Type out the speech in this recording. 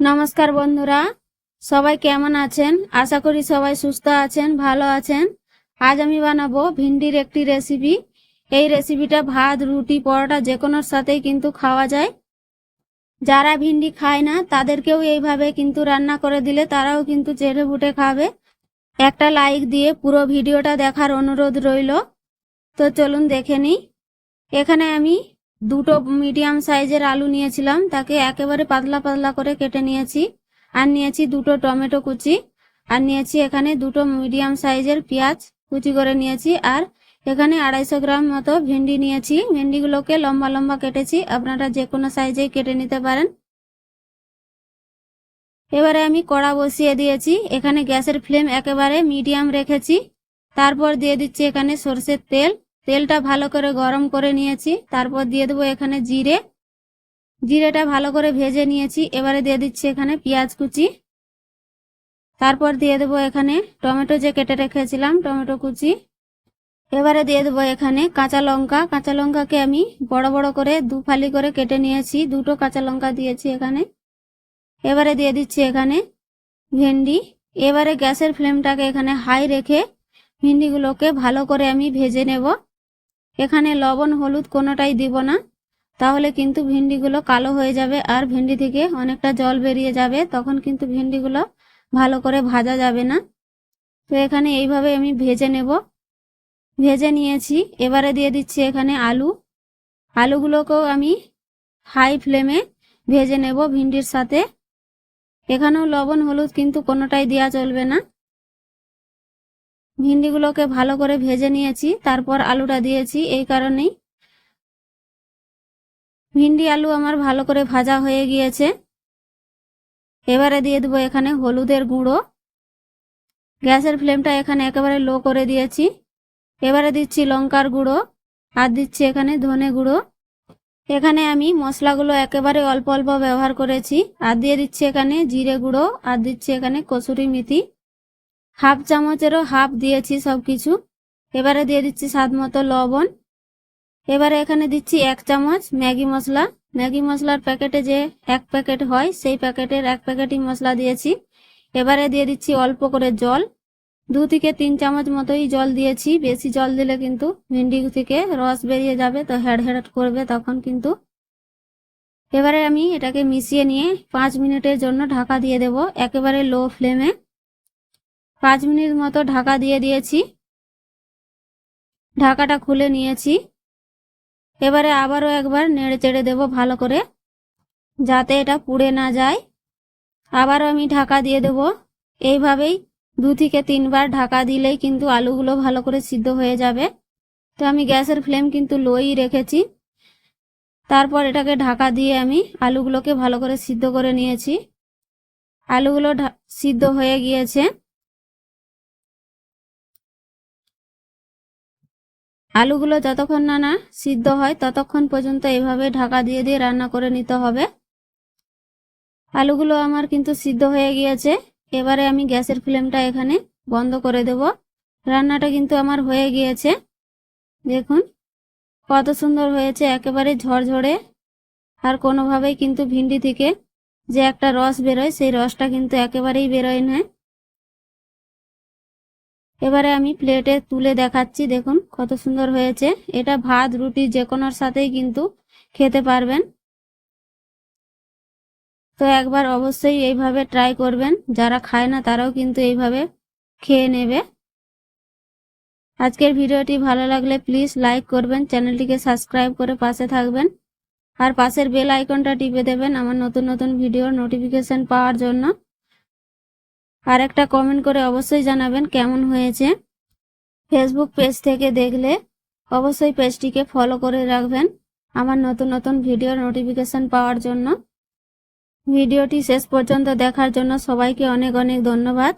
নমস্কার বন্ধুরা, সবাই কেমন আছেন? আশা করি সবাই সুস্থ আছেন, ভালো আছেন। আজ আমি বানাবো ভিন্ডির একটি রেসিপি এই রেসিপিটা ভাত, রুটি, পরোটা যে কোনোর সাথেই কিন্তু খাওয়া যায়। যারা ভিন্ডি খায় না, তাদেরকেও এইভাবে কিন্তু রান্না করে দিলে তারাও কিন্তু চেটে ফুটে খাবে। একটা লাইক দিয়ে পুরো ভিডিওটা দেখার অনুরোধ রইল। তো চলুন দেখে নিই। এখানে আমি দুটো মিডিয়াম সাইজের আলু নিয়েছিলাম, তাকে একেবারে পাতলা পাতলা করে কেটে নিয়েছি। আর নিয়েছি দুটো টমেটো কুচি, আর নিয়েছি এখানে দুটো মিডিয়াম সাইজের পেঁয়াজ কুচি করে নিয়েছি। আর এখানে আড়াইশো গ্রাম মতো ভেন্ডি নিয়েছি। ভেন্ডিগুলোকে লম্বা লম্বা কেটেছি, আপনারা যে কোনো সাইজেই কেটে নিতে পারেন। এবারে আমি কড়া বসিয়ে দিয়েছি, এখানে গ্যাসের ফ্লেম একেবারে মিডিয়াম রেখেছি। তারপর দিয়ে দিচ্ছি এখানে সর্ষের তেল। তেলটা ভালো করে গরম করে নিয়েছি। তারপর দিয়ে দেবো এখানে জিরে। জিরেটা ভালো করে ভেজে নিয়েছি। এবারে দিয়ে দিচ্ছি এখানে পেঁয়াজ কুচি। তারপর দিয়ে দেবো এখানে টমেটো যে কেটে রেখেছিলাম, টমেটো কুচি। এবারে দিয়ে দেবো এখানে কাঁচা লঙ্কা। কাঁচা লঙ্কাকে আমি বড় বড় করে দু ফালি করে কেটে নিয়েছি। দুটো কাঁচা লঙ্কা দিয়েছি এখানে। এবারে দিয়ে দিচ্ছি এখানে ভেন্ডি। এবারে গ্যাসের ফ্লেমটাকে এখানে হাই রেখে ভেন্ডিগুলোকে ভালো করে আমি ভেজে নেব। এখানে লবণ, হলুদ কোনোটাই দিব না। তাহলে কিন্তু ভেন্ডিগুলো কালো হয়ে যাবে আর ভেন্ডি থেকে অনেকটা জল বেরিয়ে যাবে। তখন কিন্তু ভেন্ডিগুলো ভালো করে ভাজা যাবে না। তো এখানে এইভাবে আমি ভেজে নেব। ভেজে নিয়েছি। এবারে দিয়ে দিচ্ছি এখানে আলু। আলুগুলোকেও আমি হাই ফ্লেমে ভেজে নেব ভিন্ডির সাথে। এখানেও লবণ, হলুদ কিন্তু কোনোটাই দেওয়া চলবে না। ভিন্ডিগুলোকে ভালো করে ভেজে নিয়েছি, তারপর আলুটা দিয়েছি এই কারণেই। ভিন্ডি আলু আমার ভালো করে ভাজা হয়ে গিয়েছে। এবারে দিয়ে দেবো এখানে হলুদের গুঁড়ো। গ্যাসের ফ্লেমটা এখানে একেবারে লো করে দিয়েছি। এবারে দিচ্ছি লঙ্কার গুঁড়ো আর দিচ্ছি এখানে ধনে গুঁড়ো। এখানে আমি মশলাগুলো একেবারে অল্প অল্প ব্যবহার করেছি। আর দিয়ে দিচ্ছি এখানে জিরে গুঁড়ো আর দিচ্ছি এখানে কসুরি মেথি। হাফ চামচেরও হাফ দিয়েছি সব কিছু। এবারে দিয়ে দিচ্ছি স্বাদ মতো লবণ। এবারে এখানে দিচ্ছি এক চামচ ম্যাগি মশলা। ম্যাগি মশলার প্যাকেটে যে এক প্যাকেট হয়, সেই প্যাকেটের এক প্যাকেটই মশলা দিয়েছি। এবারে দিয়ে দিচ্ছি অল্প করে জল। দু থেকে তিন চামচ মতোই জল দিয়েছি। বেশি জল দিলে কিন্তু ভিন্ডি থেকে রস বেরিয়ে যাবে, তো হেড হেড করবে তখন কিন্তু। এবারে আমি এটাকে মিশিয়ে নিয়ে পাঁচ মিনিটের জন্য ঢাকা দিয়ে দেব। একেবারে লো ফ্লেমে। পাঁচ মিনিট মতো ঢাকা দিয়ে দিয়েছি। ঢাকাটা খুলে নিয়েছি। এবারে আবারও একবার নেড়ে চেড়ে দেবো ভালো করে, যাতে এটা পুড়ে না যায়। আবারও আমি ঢাকা দিয়ে দেব। এইভাবেই দু থেকে তিনবার ঢাকা দিলেই কিন্তু আলুগুলো ভালো করে সিদ্ধ হয়ে যাবে। তো আমি গ্যাসের ফ্লেম কিন্তু লোই রেখেছি। তারপর এটাকে ঢাকা দিয়ে আমি আলুগুলোকে ভালো করে সিদ্ধ করে নিয়েছি। আলুগুলো সিদ্ধ হয়ে গিয়েছে। আলুগুলো যতক্ষণ না না সিদ্ধ হয়, ততক্ষণ পর্যন্ত এভাবে ঢাকা দিয়ে দিয়ে রান্না করে নিতে হবে। আলুগুলো আমার কিন্তু সিদ্ধ হয়ে গিয়েছে। এবারে আমি গ্যাসের ফ্লেমটা এখানে বন্ধ করে দেব। রান্নাটা কিন্তু আমার হয়ে গিয়েছে। দেখুন কত সুন্দর হয়েছে, একেবারে ঝরঝরে। আর কোনোভাবেই কিন্তু ভিন্ডি থেকে যে একটা রস বেরোয়, সেই রসটা কিন্তু একেবারেই বেরোয় না। এবারে আমি প্লেটে তুলে দেখাচ্ছি, দেখুন কত সুন্দর হয়েছে। এটা ভাত, রুটি, যে কোনোর সাথেই কিন্তু খেতে পারবেন। তো একবার অবশ্যই এইভাবে ট্রাই করবেন। যারা খায় না, তারাও কিন্তু এইভাবে খেয়ে নেবে। আজকের ভিডিওটি ভালো লাগলে প্লিজ লাইক করবেন, চ্যানেলটিকে সাবস্ক্রাইব করে পাশে থাকবেন। আর পাশের বেল আইকনটা টিপে দেবেন আমার নতুন নতুন ভিডিওর নোটিফিকেশন পাওয়ার জন্য। আর একটা কমেন্ট করে অবশ্যই জানাবেন কেমন হয়েছে। ফেসবুক পেজ থেকে দেখলে অবশ্যই পেজটিকে ফলো করে রাখবেন আমার নতুন নতুন ভিডিওর নোটিফিকেশান পাওয়ার জন্য। ভিডিওটি শেষ পর্যন্ত দেখার জন্য সবাইকে অনেক অনেক ধন্যবাদ।